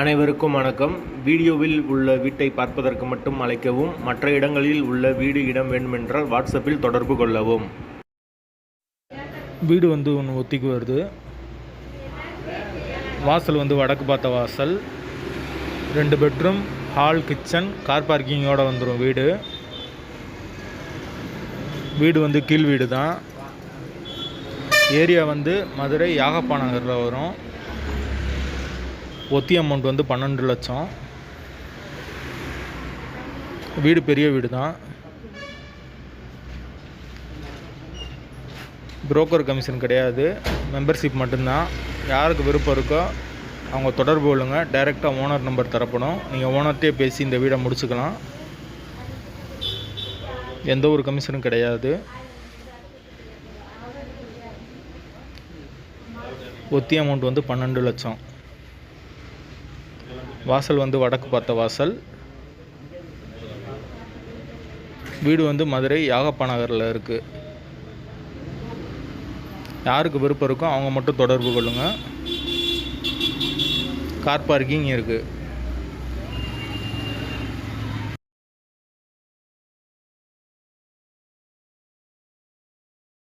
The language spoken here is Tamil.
அனைவருக்கும் வணக்கம். வீடியோவில் உள்ள வீட்டை பார்ப்பதற்கு மட்டும் அழைக்கவும் மற்ற இடங்களில் உள்ள வீடு இடம் வேண்டுமென்றால் வாட்ஸ்அப்பில் தொடர்பு கொள்ளவும். வீடு வந்து ஒன்று ஒத்திக்கு வருது. வாசல் வந்து வடக்கு பார்த்த வாசல். ரெண்டு பெட்ரூம் ஹால் கிச்சன் கார் பார்க்கிங்கோடு வந்துடும் வீடு. வீடு வந்து கீழ் வீடு தான் ஏரியா வந்து மதுரை யாகப்பா நகரில் வரும். ஒத்தி அமௌண்ட் வந்து பன்னெண்டு லட்சம். வீடு பெரிய வீடு தான் புரோக்கர் கமிஷன் கிடையாது. மெம்பர்ஷிப் மட்டும்தான். யாருக்கு விருப்பம் இருக்கோ அவங்க தொடர்பு கொள்ளுங்க. டைரெக்டாக ஓனர் நம்பர் தரப்படும். நீங்கள் ஓனர்கிட்டே பேசி இந்த வீடை முடிச்சுக்கலாம். எந்த ஒரு கமிஷனும் கிடையாது. ஒத்தி அமௌண்ட் வந்து பன்னெண்டு லட்சம். வாசல் வந்து வடக்கு பார்த்த வாசல். வீடு வந்து மதுரை யாகப்பா நகரில் இருக்குது யாருக்கு விருப்பம் இருக்கோ அவங்க மட்டும் தொடர்பு கொள்ளுங்கள் கார் பார்க்கிங் இருக்குது